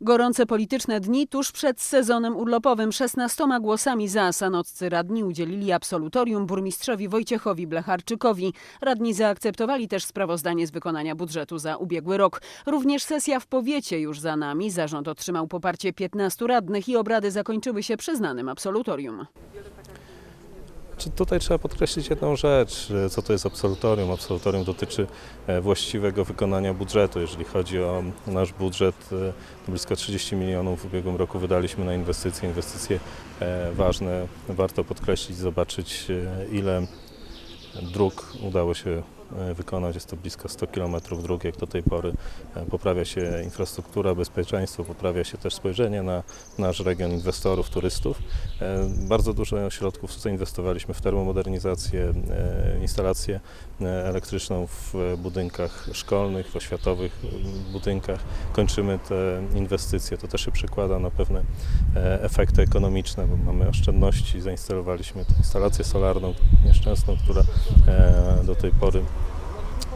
Gorące polityczne dni tuż przed sezonem urlopowym 16 głosami za sanoccy radni udzielili absolutorium burmistrzowi Wojciechowi Blecharczykowi. Radni zaakceptowali też sprawozdanie z wykonania budżetu za ubiegły rok. Również sesja w powiecie już za nami. Zarząd otrzymał poparcie 15 radnych i obrady zakończyły się przyznanym absolutorium. Czy tutaj trzeba podkreślić jedną rzecz, e, co to jest absolutorium. Absolutorium dotyczy e, właściwego wykonania budżetu. Jeżeli chodzi o nasz budżet, e, to blisko 30 milionów w ubiegłym roku wydaliśmy na inwestycje. Inwestycje ważne, warto podkreślić, zobaczyć ile dróg udało się wykonać. Jest to blisko 100 km dróg jak do tej pory. E, Poprawia się infrastruktura, bezpieczeństwo, poprawia się też spojrzenie na nasz region inwestorów, turystów. E, Bardzo dużo środków zainwestowaliśmy w termomodernizację, e, instalację e, elektryczną w e, budynkach szkolnych, w oświatowych e, budynkach. Kończymy te inwestycje. To też się przekłada na pewne e, efekty ekonomiczne, bo mamy oszczędności. Zainstalowaliśmy instalację solarną nieszczęsną, która e, do tej pory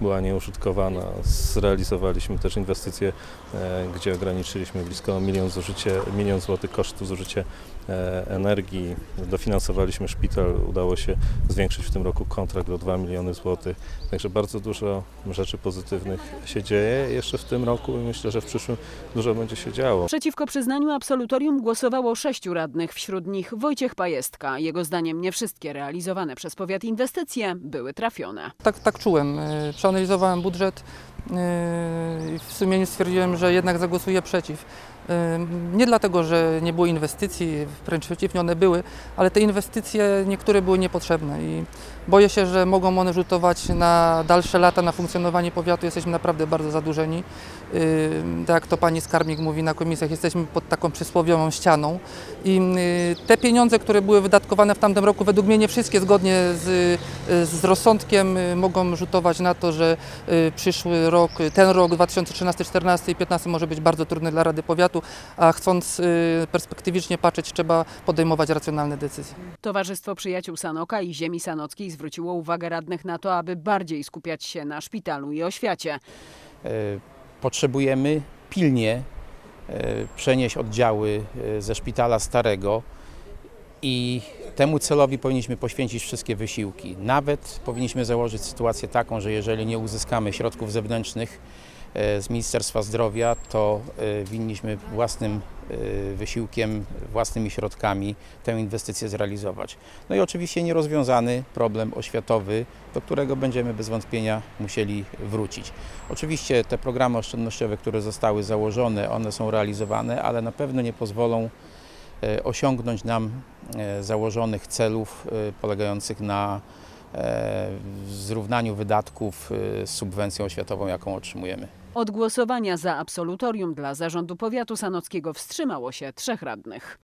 była nieużytkowana. Zrealizowaliśmy też inwestycje, e, gdzie ograniczyliśmy blisko milion, zużycie, milion złotych kosztu zużycia e, energii. Dofinansowaliśmy szpital, udało się zwiększyć w tym roku kontrakt o 2 miliony złotych. Także bardzo dużo rzeczy pozytywnych się dzieje jeszcze w tym roku i myślę, że w przyszłym dużo będzie się działo. Przeciwko przyznaniu absolutorium głosowało sześciu radnych, wśród nich Wojciech Pajestka. Jego zdaniem nie wszystkie realizowane przez powiat inwestycje były trafione. Tak, tak czułem. Przeanalizowałem budżet e, i w sumieniu stwierdziłem, że jednak zagłosuję przeciw. Nie dlatego, że nie było inwestycji, wręcz przeciwnie, one były, ale te inwestycje niektóre były niepotrzebne i boję się, że mogą one rzutować na dalsze lata na funkcjonowanie powiatu. Jesteśmy naprawdę bardzo zadłużeni. Tak jak to pani skarbnik mówi na komisjach, jesteśmy pod taką przysłowiową ścianą i te pieniądze, które były wydatkowane w tamtym roku, według mnie nie wszystkie zgodnie z, z rozsądkiem y, mogą rzutować na to, że y, przyszły rok, ten rok 2013, 2014 i 2015 może być bardzo trudny dla Rady Powiatu, a chcąc y, perspektywicznie patrzeć, trzeba podejmować racjonalne decyzje. Towarzystwo Przyjaciół Sanoka i Ziemi Sanockiej zwróciło uwagę radnych na to, aby bardziej skupiać się na szpitalu i oświacie. E, potrzebujemy pilnie e, przenieść oddziały e, ze szpitala starego i temu celowi powinniśmy poświęcić wszystkie wysiłki. Nawet powinniśmy założyć sytuację taką, że jeżeli nie uzyskamy środków zewnętrznych z Ministerstwa Zdrowia, to e, winniśmy własnym e, wysiłkiem, własnymi środkami tę inwestycję zrealizować. No i oczywiście nierozwiązany problem oświatowy, do którego będziemy bez wątpienia musieli wrócić. Oczywiście te programy oszczędnościowe, które zostały założone, one są realizowane, ale na pewno nie pozwolą e, osiągnąć nam e, założonych celów e, polegających na e, zrównaniu wydatków e, z subwencją oświatową, jaką otrzymujemy. Od głosowania za absolutorium dla zarządu powiatu sanockiego wstrzymało się trzech radnych.